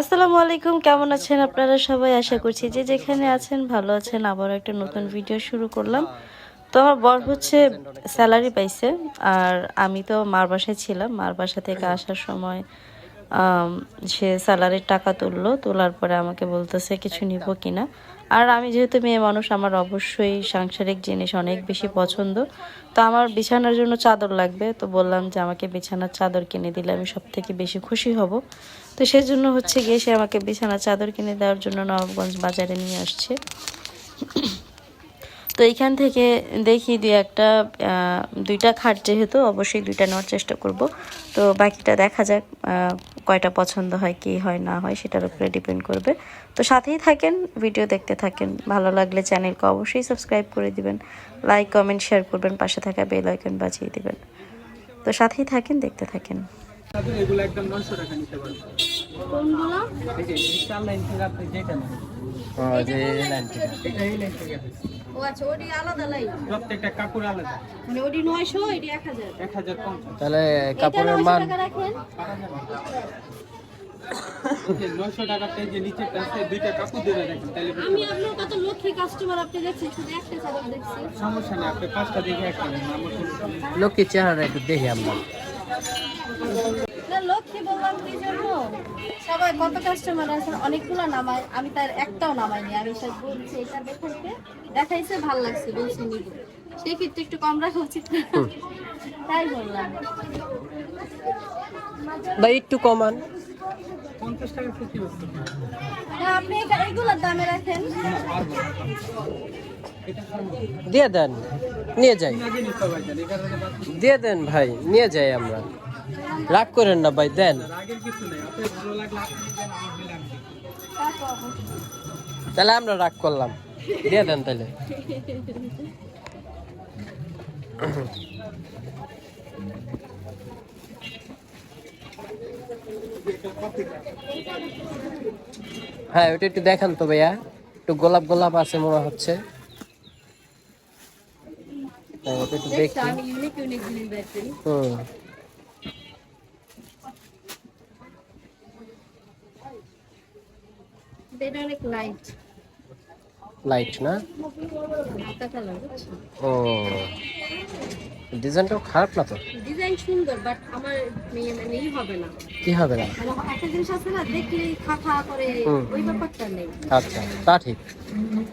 আসসালামু আলাইকুম, কেমন আছেন আপনারা সবাই? আশা করছি যে যেখানে আছেন, ভালো আছেন। আবার একটা নতুন ভিডিও শুরু করলাম। তো আমার বর হচ্ছে স্যালারি পাইছে, আর আমি তো মার বাসায় ছিলাম। মার বাসা থেকে আসার সময় সে স্যালারির টাকা তুললো। তোলার পরে আমাকে বলতেছে, কিছু নিব কিনা? আর আমি যেহেতু মেয়ে মানুষ, আমার অবশ্যই সাংসারিক জিনিস অনেক বেশি পছন্দ। তো আমার বিছানার জন্য চাদর লাগবে। তো বললাম যে, আমাকে বিছানার চাদর কিনে দিলে আমি সব থেকে বেশি খুশি হব। তো সেজন্য হচ্ছে গিয়ে সে আমাকে বিছানার চাদর কিনে দেওয়ার জন্য নবাবগঞ্জ বাজারে নিয়ে আসছে। তো এইখান থেকে দেখি দুই একটা দুইটা খাট যেহেতু, অবশ্যই দুইটা নেওয়ার চেষ্টা করব। তো বাকিটা দেখা যাক কয়টা পছন্দ হয়, কি হয়, না হয়, সেটার উপরে ডিপেন্ড করবে। তো সাথেই থাকেন, ভিডিও দেখতে থাকেন। ভালো লাগলে চ্যানেলকে অবশ্যই সাবস্ক্রাইব করে দিবেন। লাইক, কমেন্ট, শেয়ার করবেন। পাশে থাকা বেল আইকন বাজিয়ে দিবেন। তো সাথেই থাকেন, দেখতে থাকেন। তাদের এগুলো একদম নশো টাকা নিতে পারবেন এই যে লাইন থেকে আপনি যেটা নেন যে লাইন থেকে। এই লাইন থেকে ও আচ্ছা ওটি আলাদা লাইন প্রত্যেকটা কাপড় আলাদা। মানে তাহলে কাপড়ের মান রাখেন। যে নিচেরটা আছে দুইটা কাপড় দেবে দেখেন তাহলে আমি আপনার কত লক্ষ্মী কাস্টমার আপনি দেখছেন শুধু একটা চাদর দেখছি। সমস্যা নেই আপনি পাঁচটা দেখে একটা আমার। লোকের চেহারা একটু দেখি আমরা। না লক্ষ্মী বললাম কি জন্য? সবাই কত কাস্টমার আছেন অনেকগুলো নামায় আমি তার একটাও নামাইনি আমি সব বলছি এটা দেখাইতে? দেখাইছে ভালো লাগছে বলছি নিব। সেই ক্ষেত্রে একটু কম রাখা উচিত না। তাই বললাম। বা একটু কমান। আপনি এগুলোর দামে রাখেন। দিয়ে দেন, নিয়ে যাই। দিয়ে দেন ভাই, নিয়ে যাই আমরা। রাগ করেন না ভাই, দেন। তাহলে আমরা রাগ করলাম। দিয়ে দেন তাহলে। হ্যাঁ ওটা একটু দেখান তো ভাইয়া। একটু গোলাপ গোলাপ আছে মনে হচ্ছে। একটু দেখি। হুম। লাইট লাইট না? ও। ডিজাইনটাও খারাপ না তো? ডিজাইন সুন্দর বাট আমার মেয়েই হবে না। কি হবে না? মানে একটা জিনিস আছে না দেখলে খা খা করে ওই ব্যাপারটা নেই। আচ্ছা তা ঠিক।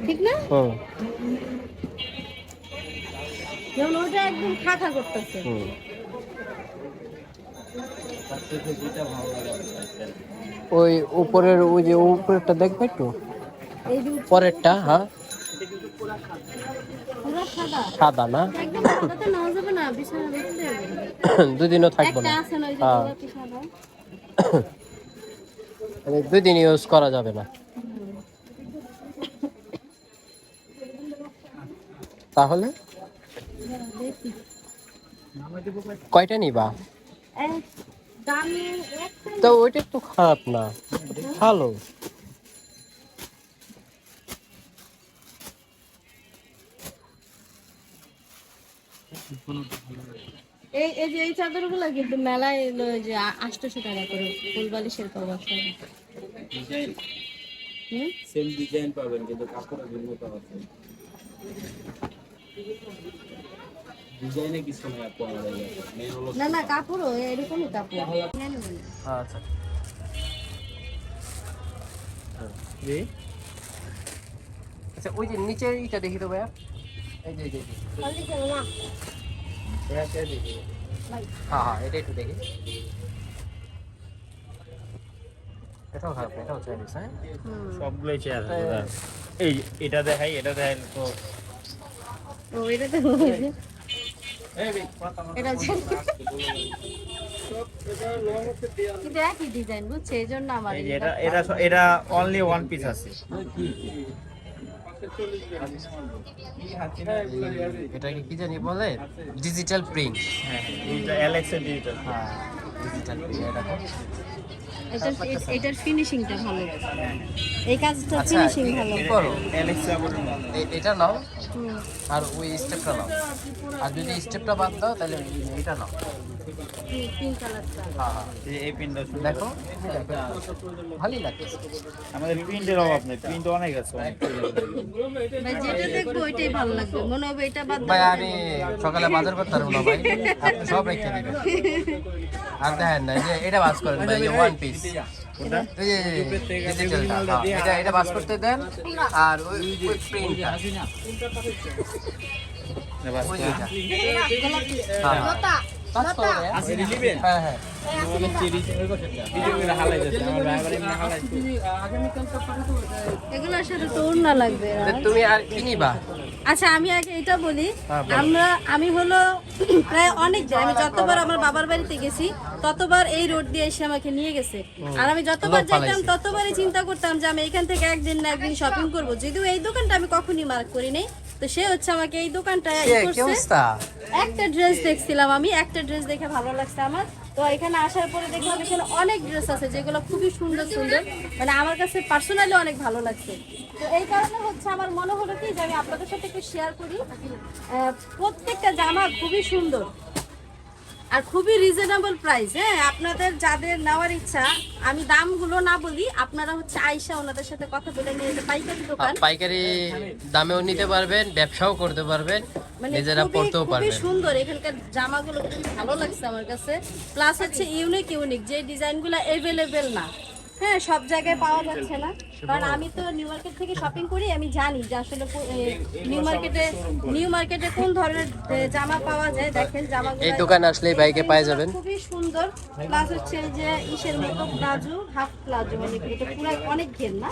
ঠিক না? হুম। যেমন ওটা একদম খা খা করতেছে ওই উপরের ওই যে উপরেরটা দেখবে একটু? পরেরটা হ্যাঁ? সাদা। সাদা না? একদম সাদা তো না দুদিনও থাকব না। আছে না ওই যে হ্যাঁ। মানে দুই দিন ইউজ করা যাবে না। তাহলে? কয়টা নিবা? তো ওইটা একটু খারাপ না ভালো। এই এই যে এই চাদরগুলো কিন্তু মেলায় যে আটশোশো টাকা করে ফুল বালিশের কভার হুম? সেম ডিজাইন পাবেন কিন্তু কাপড়ের ভিন্নতা আছে। ডিজাইনে কিছু নেই আপু আমাদের মেন হলো না না কাপড়ও এরকমই কাপড়। আচ্ছা। জি আচ্ছা ওই যে নিচের ইটা দেখি তো ভাইয়া। এই যে এই যে। হ্যাঁ হ্যাঁ এটা একটু দেখি। এটাও খারাপ এটাও চাইনিজ হ্যাঁ? সবগুলোই চেয়ার এই এটা দেখাই এটা দেখাই তো। ও এটা তো এটা কিন্তু একই ডিজাইন বুঝছে? এই জন্য আমার এটা এটা এটা অনলি ওয়ান পিস আছে। এটাকে কি জানি বলে? ডিজিটাল প্রিন্ট হ্যাঁ এলএক্স ডিজিটাল হ্যাঁ ডিজিটাল প্রিন্ট এটা এটার এটার ফিনিশিংটা ভালো। এই কাজটা আচ্ছা ফিনিশিং ই- ভালো। করো এটা নাও আর ওই স্টেপটা নাও। আর যদি স্টেপটা বাদ দাও তাহলে এটা নাও। দেখো। ভালোই লাগছে। আমাদের প্রিন্টের অভাব নেই। প্রিন্ট অনেক আছে। ভাই যেটা দেখব ওইটাই ভালো লাগবে। মনে হবে এটা বাদ ভাই আমি সকালে বাজার করতে পারব না ভাই। আপনি সব রেখে দিবেন। আর দেখেন না যে এটা বাস করেন ভাই ওয়ান পিস হ্যাঁ, এটা এটা বাস করতে দেন। আর ওই প্রিন্টটা। ওইটা হ্যাঁ হ্যাঁ। করো হ্যাঁ হ্যাঁ এগুলোর সাথে তো ওড়না লাগবে তো তুমি আর কি আচ্ছা আমি আগে এটা বলি। হ্যাঁ, আমরা আমি হলো প্রায় অনেক দিন আমি যতবার আমার বাবার বাড়িতে গেছি ততবার এই রোড দিয়ে এসে আমাকে নিয়ে গেছে। আর আমি যতবার যেতাম ততবারই চিন্তা করতাম যে আমি এখান থেকে একদিন না একদিন শপিং করব। যদিও এই দোকানটা আমি কখনই মার্ক করি নাই। তো সে হচ্ছে আমাকে এই দোকানটা একটা ড্রেস দেখছিলাম আমি একটা ড্রেস দেখে ভালো লাগছে আমার। তো এখানে আসার পরে দেখলাম এখানে অনেক ড্রেস আছে যেগুলো খুবই সুন্দর সুন্দর মানে আমার কাছে পার্সোনালি অনেক ভালো লাগছে। তো এই কারণে হচ্ছে আমার মনে হলো কি যে আমি আপনাদের সাথে একটু শেয়ার করি। প্রত্যেকটা জামা খুবই সুন্দর। আর খুবই রিজনেবল প্রাইস হ্যাঁ? আপনাদের যাদের নেওয়ার ইচ্ছা আমি দামগুলো না বলি আপনারা হচ্ছে আয়সা ওনাদের সাথে কথা বলে নিয়ে পাইকারি দোকান। পাইকারি দামেও নিতে পারবেন ব্যবসাও করতে পারবেন মানে নিজেরা পড়তেও খুবই পারবেন। সুন্দর এখানকার জামাগুলো খুবই ভালো লাগছে আমার কাছে। প্লাস হচ্ছে ইউনিক ইউনিক যে ডিজাইনগুলো এভেলেবেল না। হ্যাঁ সব জায়গায় পাওয়া যাচ্ছে না। কারণ আমি তো নিউ মার্কেট থেকে শপিং করি আমি জানি যে আসলে নিউ মার্কেটে নিউ মার্কেটে কোন ধরনের জামা পাওয়া যায়? দেখেন জামাগুলো এই দোকানে আসলে বাইকে পেয়ে যাবেন। খুবই সুন্দর। প্লাস হচ্ছে যে ইসের মতো প্লাজো হাফ প্লাজো মানে এটা পুরো অনেক ঘের না?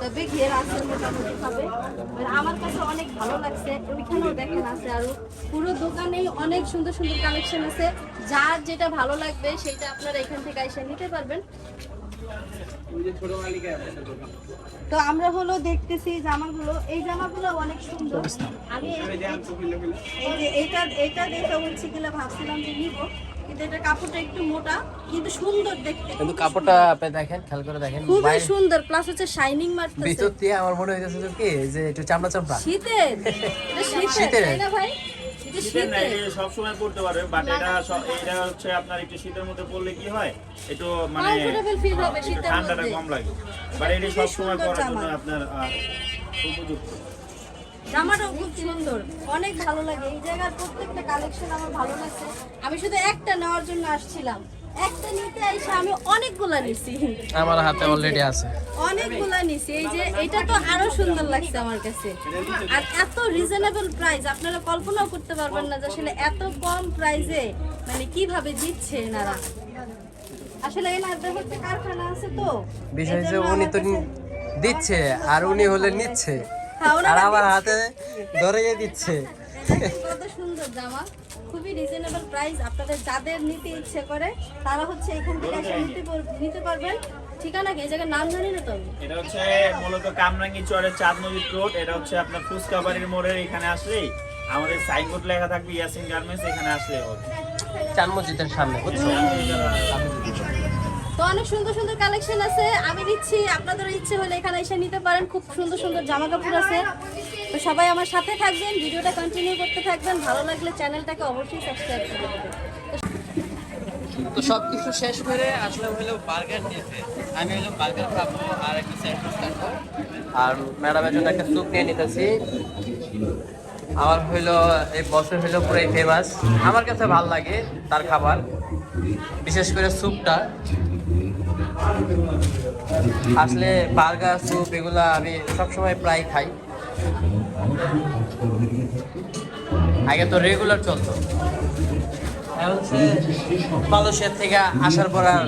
তবে ঘের আছে মোটামুটি ভাবে। মানে আমার কাছে অনেক ভালো লাগছে। ওইখানেও দেখেন আছে আরও। পুরো দোকানেই অনেক সুন্দর সুন্দর কালেকশন আছে। যার যেটা ভালো লাগবে সেটা আপনারা এখান থেকে এসে নিতে পারবেন। তো আমরা হলো দেখতেছি জামাগুলো। এই জামাগুলো অনেক সুন্দর। আমি এই- যে এটা এটা দেখে বলছি গেলে ভাবছিলাম যে নিব কিন্তু এটা কাপড়টা একটু মোটা কিন্তু সুন্দর দেখতে। কিন্তু কাপড়টা আপনি দেখেন খেয়াল করে দেখেন খুবই সুন্দর প্লাস হচ্ছে শাইনিং মারতেছে ভিতর দিয়ে আমার মনে হইতেছে যে কি যে একটু চামড়া চামড়া শীতের শীতের শীতের। তাই না ভাই? শীতের না শীতের এটা সবসময় পড়তে পারবে বাট এটা এটা হচ্ছে আপনার একটু শীতের মধ্যে পড়লে কি হয়? একটু মানে ঠান্ডাটা কম লাগে। বাট এটা খুবই সবসময় সুন্দর জন্য আপনার উপযুক্ত। জামাটাও খুব সুন্দর। অনেক ভালো লাগে। এই জায়গার প্রত্যেকটা কালেকশন আমার ভালো লাগছে। আমি শুধু একটা নেওয়ার জন্য আসছিলাম। একটা নিতে আমি অনেকগুলা নিছি। আমার হাতে অলরেডি আছে। অনেকগুলা নিছি। এই যে এটা তো আরও সুন্দর লাগছে আমার কাছে। আর এত রিজনেবল প্রাইস আপনারা কল্পনাও করতে পারবেন না যে আসলে এত কম প্রাইসে মানে কীভাবে দিচ্ছে এনারা। আসলে কারখানা আছে তো। বিষয় উনি তো দিচ্ছে আর উনি হলে নিচ্ছে। হ্যাঁ, আর আমার হাতে ধরিয়ে দিচ্ছে। কত সুন্দর জামা। খুবই রিজনেবল প্রাইস আপনাদের যাদের নিতে ইচ্ছে করে তারা হচ্ছে এখান থেকে এসে নিতে নিতে পারবেন। ঠিকানা কি? এই জায়গার নাম জানি না তো। আমি এটা হচ্ছে মূলত কামরাঙ্গি চরের চাঁদ নদীর রোড। এটা হচ্ছে আপনার ফুচকা বাড়ির মোড়ের এখানে আসলেই। আমাদের সাইনবোর্ড লেখা থাকবে ইয়াসিন গার্মেন্টস এখানে আসলে হবে। চান মসজিদের সামনে তো অনেক সুন্দর সুন্দর কালেকশন আছে। আমি দিচ্ছি আপনাদের ইচ্ছে হলে এখানে এসে নিতে পারেন। খুব সুন্দর সুন্দর জামা কাপড় আছে। তো সবাই আমার সাথে থাকবেন, ভিডিওটা কন্টিনিউ করতে থাকবেন। ভালো লাগলে চ্যানেলটাকে অবশ্যই সাবস্ক্রাইব করে দেবেন। তো সব কিছু শেষ করে আসলে হলো বার্গার নিতে। আমি হলো বার্গার খাব আর একটা স্যান্ডউইচ খাব। আর ম্যাডামের জন্য একটা স্যুপ নিয়ে নিতেছি। আমার হইল এই বছর হইল পুরাই ফেমাস আমার কাছে ভালো লাগে তার খাবার, বিশেষ করে স্যুপটা। আসলে বার্গার, স্যুপ এগুলো আমি সবসময় প্রায় খাই। আগে তো রেগুলার চলতো। মালয়েশিয়া থেকে আসার পর আর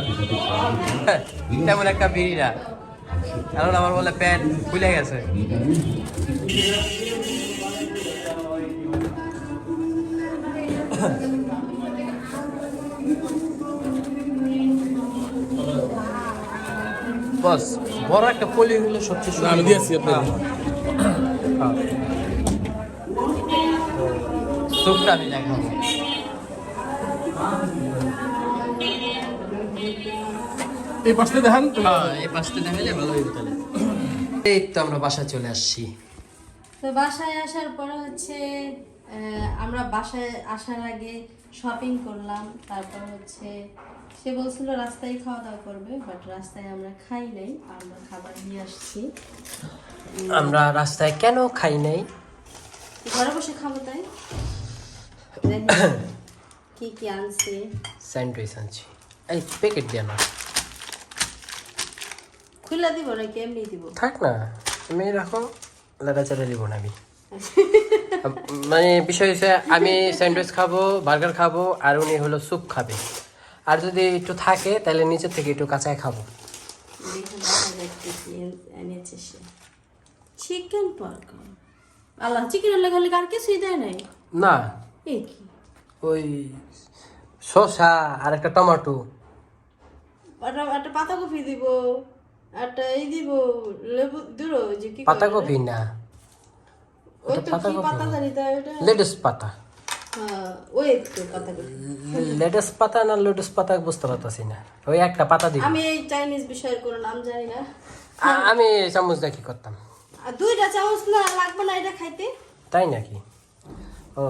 তেমন একটা বিড়ি না। কারণ আমার বলে প্যান্ট খুলে গেছে। বস বড় একটা পলি হলো সবচেয়ে আমি দিয়েছি স্যুপটা আমি দেখাবো। এই পাশে দেখান হ্যাঁ, এই পাশটা দেখালে ভালো হইবে তাহলে। এই তো আমরা বাসায় চলে আসছি। তো বাসায় আসার পরে হচ্ছে আহ, আমরা বাসায় আসার আগে শপিং করলাম তারপর হচ্ছে সে বলছিল রাস্তায় খাওয়া দাওয়া করবে বাট রাস্তায় আমরা খাই নাই আমরা খাবার নিয়ে আসছি। আমরা রাস্তায় কেন খাই নাই? ঘরে বসে খাব তাই? কি কি আনছে? স্যান্ডউইচ আনছি। এই প্যাকেট দিয়ে না খুলে দিব নাকি? এমনি দিব। থাক না তুমি রাখো লেড়াচাড়া দিব না আমি। মানে বিষয় হচ্ছে আমি স্যান্ডউইচ খাব বার্গার খাব আর উনি হলো স্যুপ খাবে। আর যদি একটু থাকে তাহলে নিচের থেকে একটু কাঁচায় খাব। চিকেন বার্গার আল্লাহ চিকেন লেখালে আর কিছুই দেয় নাই? না কি? ওই শসা আর একটা টমেটো। একটা পাতাকপি দিব একটা এই দিব লেবু দিল যে কি পাতাকপি না। পাতা লেটুস হ্যাঁ লেটুস পাতা না লেটুস পাতা বুঝতে পারতেছি না। ওই একটা পাতা দিবি। আমি এই চাইনিজ বিষয়ের কোনো নাম জানি না। আমি চামচ কি করতাম? আর দুইটা চামচ না লাগবে না এটা খাইতে? তাই নাকি? ও।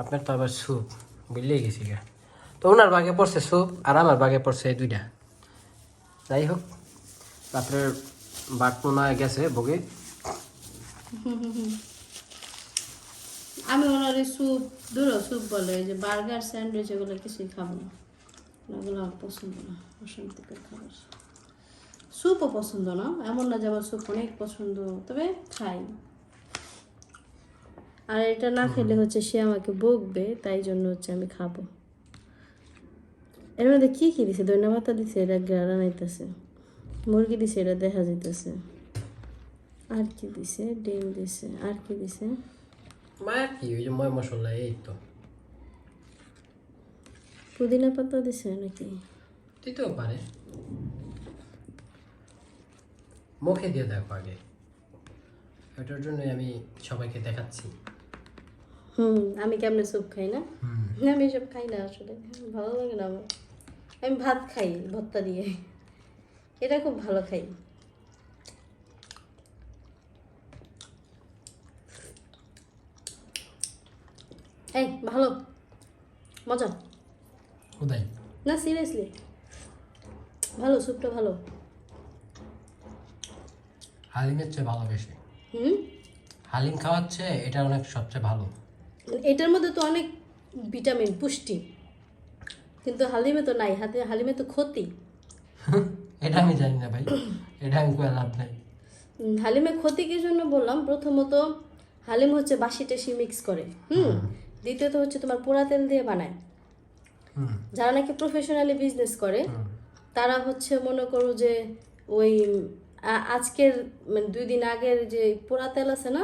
আপনার তো আবার স্যুপ বুঝলেই গেছি গা। তো ওনার বাগে পড়ছে স্যুপ আর আমার বাগে পড়ছে এই দুইটা। যাই হোক, আপনার বাট হয় গেছে বগে আমি ওনার স্যুপ দূর স্যুপ বলে যে বার্গার, স্যান্ডউইচ এগুলো কিছুই খাব না। ওগুলো আমার পছন্দ না, অশান্তিকর খাবার। স্যুপও পছন্দ না, এমন না যে আমার স্যুপ অনেক পছন্দ, তবে খাই। আর এটা না খেলে হচ্ছে সে আমাকে বকবে তাই জন্য হচ্ছে আমি খাব। এর মধ্যে কি কি দিছে? দৈন্য ভাতা দিছে এটা গ্রানা নাইতেছে মুরগি দিছে এটা দেখা যাইতেছে। আর কি দিছে? ডিম দিছে আর কি দিছে? কি ওই যে ময় মশলা এই তো। পুদিনা পাতা দিছে নাকি? দিতেও পারে। মুখে দিয়ে দেখো আগে। ওটার জন্যই আমি সবাইকে দেখাচ্ছি। হুম আমি কেমনে স্যুপ খাই না? আমি এসব খাই না আসলে। ভালো লাগে না আমার। আমি ভাত খাই ভর্তা দিয়ে। এটা খুব ভালো খাই। এই ভালো। মজা। কোথায়? না সিরিয়াসলি ভালো স্যুপটা ভালো। হালিমের চেয়ে ভালো বেশি। হুম? হালিম খাওয়াচ্ছে এটা অনেক সবচেয়ে ভালো। এটার মধ্যে তো অনেক ভিটামিন পুষ্টি। কিন্তু হালিমে তো নাই হাতে হালিমে তো ক্ষতি। এটা আমি জানি না ভাই এটা আমি করে লাভ নাই। হালিমে ক্ষতি কি জন্য বললাম? প্রথমত হালিম হচ্ছে বাসি টাসি মিক্স করে হুম? দ্বিতীয়ত হচ্ছে তোমার পোড়া তেল দিয়ে বানায়। যারা নাকি প্রফেশনালি বিজনেস করে তারা হচ্ছে মনে করো যে ওই আজকের মানে দুই দিন আগের যে পোড়া তেল আছে না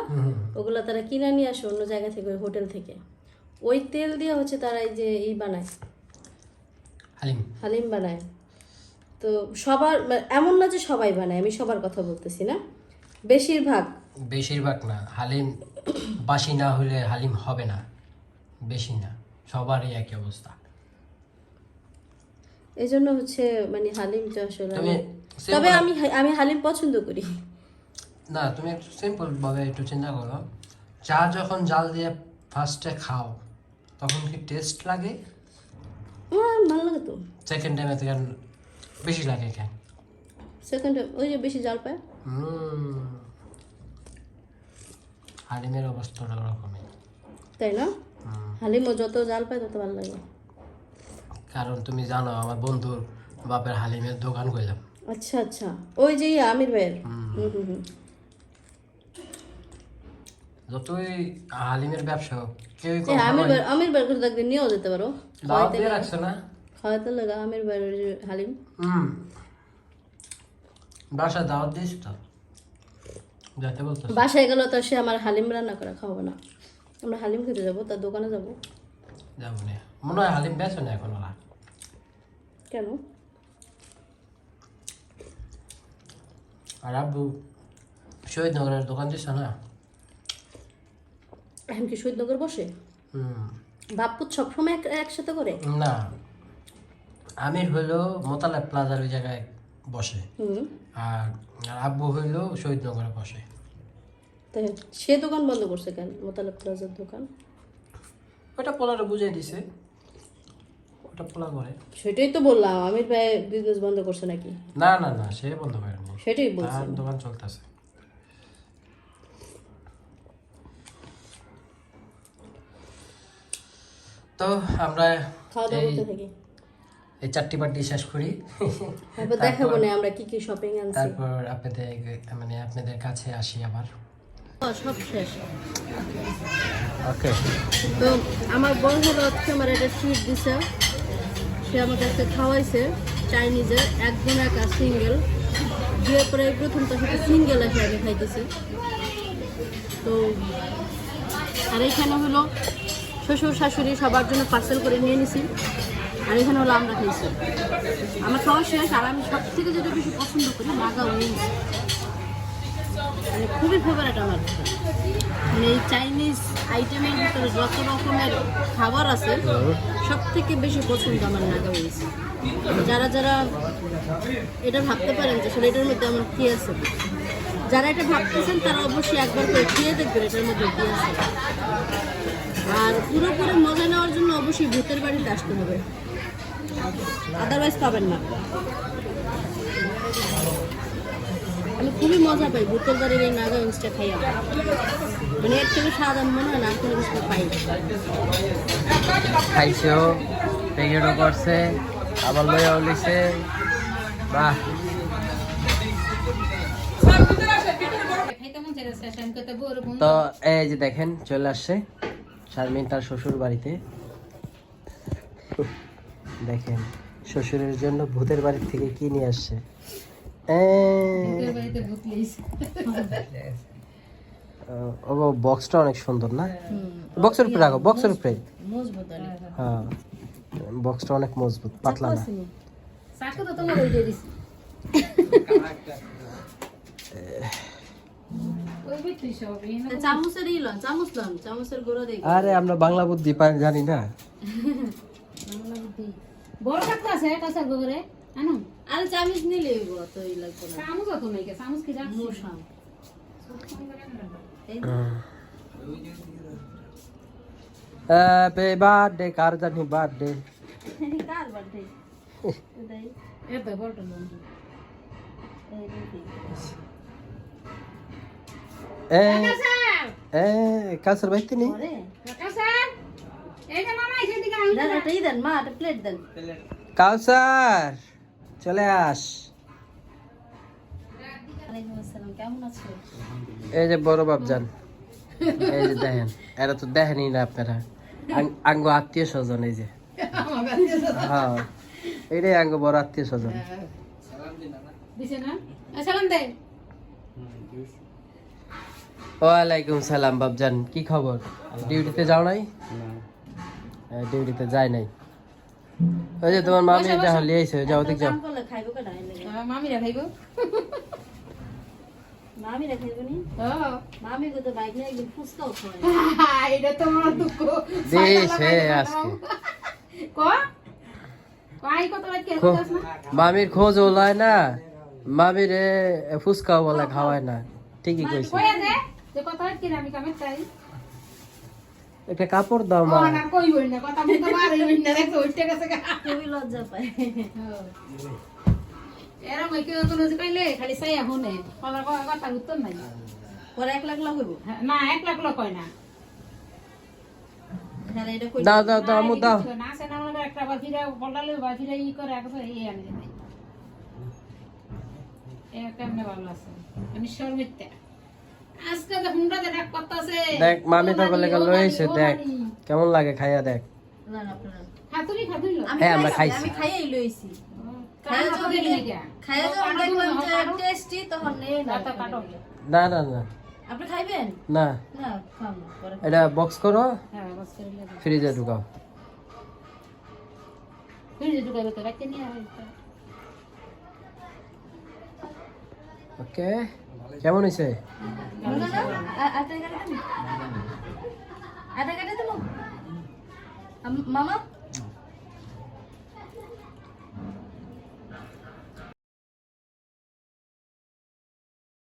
ওগুলো তারা কিনে নিয়ে আসে অন্য জায়গা থেকে হোটেল থেকে। ওই তেল দিয়ে হচ্ছে তারা এই যে এই বানায়। হালিম। হালিম বানায়। তো সবার মানে এমন না যে সবাই বানায় আমি সবার কথা বলতেছি না। বেশিরভাগ। বেশিরভাগ না হালিম বাসি না হলে হালিম হবে না। বেশি না সবারই একই অবস্থা। এই জন্য হচ্ছে মানে হালিমটা আসলে তবে আমি আমি হালিম পছন্দ করি। না তুমি একটু সিম্পল ভাবে একটু চিন্তা করো। চা যখন জাল দিয়ে ফার্স্টে খাও তখন কি টেস্ট লাগে? ভালো লাগে তো। সেকেন্ড টাইমে থেকে বেশি লাগে কেন? সেকেন্ড ওই যে বেশি জাল পায়। হুম। হালিমের অবস্থাটা ওরকমই। তাই না? হালিমও যত জাল পায় তত ভালো লাগে। কারণ তুমি জানো আমার বন্ধুর বাপের হালিমের দোকান করলাম আচ্ছা আচ্ছা। ওই যে ইয়ে, আমির ভাইয়ের। হুম হুম। হুম যতই হালিমের ব্যবসা হোক কেউই আমির ভাই আমির ভাইয়ের কাছে একদিন নিয়েও যেতে পারো। দাওয়াত দিয়ে রাখছে না? খাওয়াতে লাগা আমির ভাইয়ের হালিম। হুম। বাসা দাওয়াত দিয়েছ তো? যাতে বলতো বাসায় গেলে তো সে আমার হালিম রান্না করে খাওয়াবো না। আমরা হালিম খেতে যাব তার দোকানে যাব। যাব না। মনে হয় হালিম বেছো না এখন ওরা? কেন? আর আব্বু শহীদনগরের দোকান দিচ্ছে না? এখন কি শহীদনগর বসে? হুম। বাপ্পুত সবসময় এক- একসাথে করে? না। আমির হইল মোতালা প্লাজার ওই জায়গায় বসে। হুম। আর আর আব্বু হইল শহীদনগরে বসে। তাই সে দোকান বন্ধ করছে কেন? মোতালেব প্লাজার দোকান? ওটা পোলারে বুঝিয়ে দিছে। একটা পোলা করে। সেটাই তো বললাম আমির ভাই বিজনেস বন্ধ করছে নাকি? না না না সে বন্ধ করেনি। সেটাই তার বলছি দোকান চলতেছে। তো আমরা এই- এই চারটি পার্টি শেষ করি। তারপর দেখাবো না আমরা কি কি শপিং আনছি। তারপর আপনাদের মানে আপনাদের কাছে আসি আবার। সব শেষ। ওকে তো আমার বড় হলো হচ্ছে আমার একটা ট্রিট দিছে। সে আমাকে আজকে খাওয়াইছে চাইনিজের একদম একা সিঙ্গেল বিয়ের পরে প্রথম তার সাথে সিঙ্গেল এসে আমি খাইতেছি। তো, আর এখানে হলো শ্বশুর, শাশুড়ি সবার জন্য পার্সেল করে নিয়ে নিছি। আর এখানে হলো আমরা খাইছি। আমার খাওয়া শেষ, আর আমি সব থেকে যেটা বেশি পছন্দ করি নাগা উইংস মানে খুবই ফেভারেট আমার। এই চাইনিজ আইটেমের ভিতরে যত রকমের খাবার আছে সব থেকে বেশি পছন্দ আমার নাগা উইংস যারা যারা এটা ভাবতে পারেন যে আসলে এটার মধ্যে আমার কি আছে? যারা এটা ভাবতেছেন, তারা অবশ্যই একবার করে খেয়ে দেখবেন এটার মধ্যে কি আছে। আর পুরোপুরি মজা নেওয়ার জন্য অবশ্যই ভূতের বাড়িতে আসতে হবে। আদারওয়াইজ পাবেন না। আমি খুবই মজা পাই। ভূতের বাড়ির এই নাগা উইংসটা খাইয়া মানে এর থেকে সাধারণ মনে হয় না কোনো কিছু পাই খাইছেও প্যাকেটও করছে, আবার লইয়াও লিছে বাহ। তো এই যে দেখেন, চলে আসছে শারমিন তার শ্বশুর বাড়িতে। দেখেন, শ্বশুরের জন্য ভূতের বাড়ি থেকে কি নিয়ে আসছে? ও। বক্সটা অনেক সুন্দর না? বক্সের উপরে রাখো বক্সের উপরে। হ্যাঁ বক্সটা অনেক মজবুত পাতলা না। দেখি আরে আমরা বাংলা বুদ্ধি জানি না। বড় কাকু আছে কাঁচার গোবরে। আনো? আরে চামচ নিলে তো ই লাগবে না। চামচ অত নাই চামচ কি রাখছি? মশা হ্যাপি বার্থডে কার জানি বার্থডে কার বার্থডে এটাই। এত বড় লোন এই দেখি এ এ কাসর বাইতে নি? পরে? কাকাসার! এই যে মামা এসে দিকে আনি দেন একটা ই দেন মা একটা প্লেট দেন। কাউসার চলে আস। ওয়ালাইকুম আসসালাম কেমন আছো? এই যে বড় বাপজান এই যে দেখেন এরা তো দেখেনি না আপনারা। আং- আঙ্গ আত্মীয় স্বজন এই যে। হ্যাঁ এইটাই আঙ্গ বড় আত্মীয় স্বজন। ওয়ালাইকুম সালাম বাপজান কি খবর? ডিউটিতে যাও নাই? হ্যাঁ, ডিউটিতে যাই নাই। ওই যে তোমার মামি যা লিয়েছে যাও ঠিক যাও। খাইবো কেন এনে মামি রাখাইব মামি নি? ও। মামি কো তো বাইক নিয়ে একদিন ফুচকাও খাওয়াই এটা তোমার দুঃখ। দিয়েছে আজকে। ক? কই কত রাত কে না। মামির খোঁজ ওলায় না মামির ফুচকাও বলে খাওয়ায় না। ঠিকই কইছে। কই দে যে কত রাত কে আমি কামে চাই। একটা কাপড় দাও মা। না কই হই না কথা মারি হই না দেখো উঠতে গেছে খুবই লজ্জা পায়। এরা মই কেউ কোনো যে কইলে খালি চাইয়া শুনে। আমার কথা উত্তর নাই। পরে এক লাখ লাখ হইব? হ্যাঁ, না এক লাখ লোক কয় না। এটা কই? দাও দাও দাও আমু দাও। না সে না করে একটা বাজিরা বললে বাজিরা ই করে একবার এই আনি এ কেমনে ভালো আছে। আমি শর্মিতে দেখ মামি তো বলে গেল হয়েছে দেখ কেমন লাগে খাইয়া দেখ। না না আপনারা। হাতুরি খাতুরি হ্যাঁ, আমরা খাইছি, খাইয়াই লইছি না না না। না আপনি খাইবেন? না। এটা বক্স করো। হ্যাঁ ফ্রিজে ঢুকাও। তুই যে ঢুকাবে তো রাখতে নিয়ে ওকে। কেমন হয়েছে মনে মামা